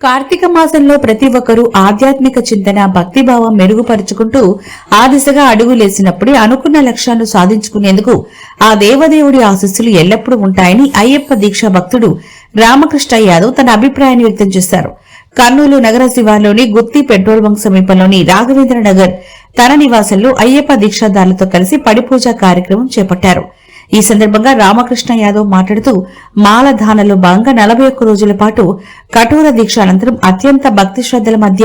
కార్తీక మాసంలో ప్రతి ఒక్కరూ ఆధ్యాత్మిక చింతన భక్తిభావం మెరుగుపరుచుకుంటూ ఆ దిశగా అడుగులేసినప్పుడే అనుకున్న లక్ష్యాలను సాధించుకునేందుకు ఆ దేవదేవుడి ఆశస్సులు ఎల్లప్పుడూ ఉంటాయని అయ్యప్ప దీక్ష భక్తుడు రామకృష్ణ యాదవ్ తన అభిప్రాయాన్ని వ్యక్తం చేశారు. కర్నూలు నగర శివార్లోని గుత్తి పెట్రోల్ బంక్ సమీపంలోని రాఘవేంద్ర నగర్ తన నివాసంలో అయ్యప్ప దీక్షాదారులతో కలిసి పడిపూజ కార్యక్రమం చేపట్టారు. ఈ సందర్భంగా రామకృష్ణ యాదవ్ మాట్లాడుతూ మాలధానలో భాగంగా నలభై ఒక్క రోజుల పాటు కఠోర దీక్ష అనంతరం అత్యంత భక్తి శ్రద్దల మధ్య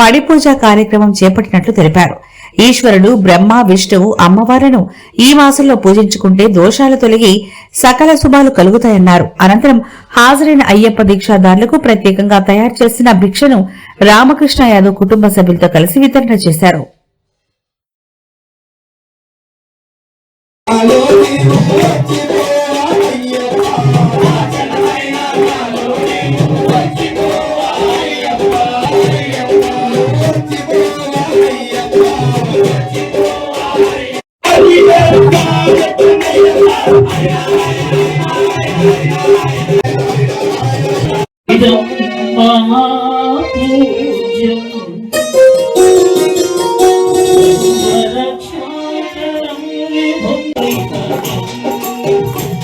పడిపూజ కార్యక్రమం చేపట్టినట్లు తెలిపారు. ఈశ్వరుడు బ్రహ్మ విష్ణువు అమ్మవారును ఈ మాసంలో పూజించుకుంటే దోషాలు తొలగి సకల శుభాలు కలుగుతాయన్నారు. అనంతరం హాజరైన అయ్యప్ప దీక్షాదారులకు ప్రత్యేకంగా తయారు చేసిన భిక్షను రామకృష్ణ యాదవ్ కుటుంబ సభ్యులతో కలిసి వితరణ చేశారు. Hallelujah.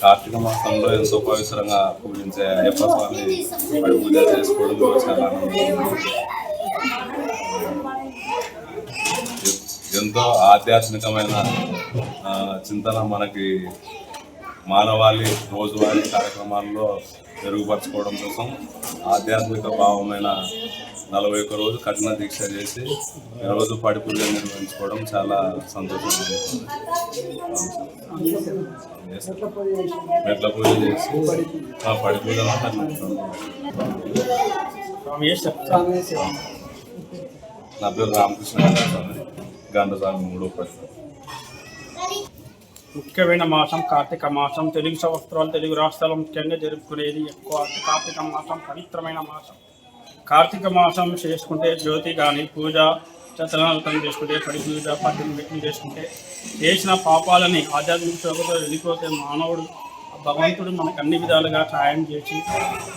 కార్తీక మాసంలో ఎంతో పవిత్రంగా పూజించే అయ్యప్ప స్వామి పూజ చేసుకోవడం చాలా ఆనందంగా ఎంతో ఆధ్యాత్మికమైన చింతన మనకి మానవాళి రోజువారీ కార్యక్రమాల్లో మెరుగుపరచుకోవడం కోసం ఆధ్యాత్మిక భావమైన నలభై ఒక్క రోజు కఠిన దీక్ష చేసి రోజు పడి పూజ నిర్వహించుకోవడం చాలా సంతోషంగా మెట్ల పూజ చేసి ఆ పడి పూజ నా పేరు రామకృష్ణ గండస్వామి మూడో ప్రశ్న ముఖ్యమైన మాసం కార్తీక మాసం. తెలుగు సంవత్సరాలు తెలుగు రాష్ట్రాలు ముఖ్యంగా జరుపుకునేది ఎక్కువ కార్తీక మాసం పవిత్రమైన మాసం. కార్తీక మాసం చేసుకుంటే జ్యోతి కానీ పూజ చతనాలతం చేసుకుంటే పడి పూజ పట్టిన వ్యక్తం చేసుకుంటే చేసిన పాపాలని ఆధ్యాత్మిక శోభతో వెళ్ళిపోతే మానవుడు భగవంతుడు మనకు అన్ని విధాలుగా సహాయం చేసి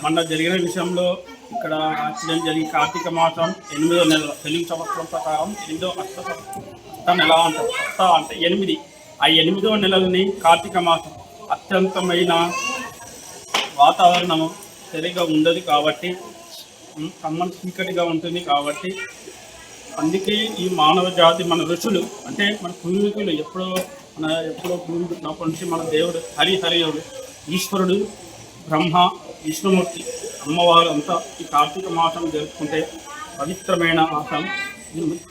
మన జరిగిన విషయంలో ఇక్కడ యాక్సిడెంట్ జరిగి కార్తీక మాసం ఎనిమిదో నెల తెలుగు సంవత్సరం ప్రకారం ఎనిమిదో అష్ట అష్ట నెల అంటారు అష్ట అంటే ఎనిమిది. ఆ ఎనిమిదో నెలలని కార్తీక మాసం అత్యంతమైన వాతావరణం సరిగా ఉండదు కాబట్టి ఉమ్, కమ్మని చీకటిగా ఉంటుంది కాబట్టి అందుకే ఈ మానవ జాతి మన ఋషులు అంటే మన పూర్వీకులు ఎప్పుడో మన ఎప్పుడో భూమి నుంచి మన దేవుడు హరి హరియుడు ఈశ్వరుడు బ్రహ్మ విష్ణుమూర్తి అమ్మవారు అంతా ఈ కార్తీక మాసం జరుపుకుంటే పవిత్రమైన మాసం.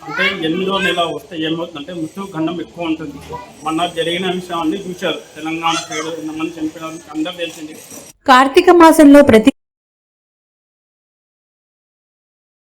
అంటే ఎనిమిదో నెల వస్తే ఏమవుతుందంటే మృత్యు ఖండం ఎక్కువ ఉంటుంది. మొన్న జరిగిన విషయాన్ని చూశారు. తెలంగాణ సైడ్ మంది చనిపోయిన అందరూ తెలిసింది. కార్తీక మాసంలో ప్రతి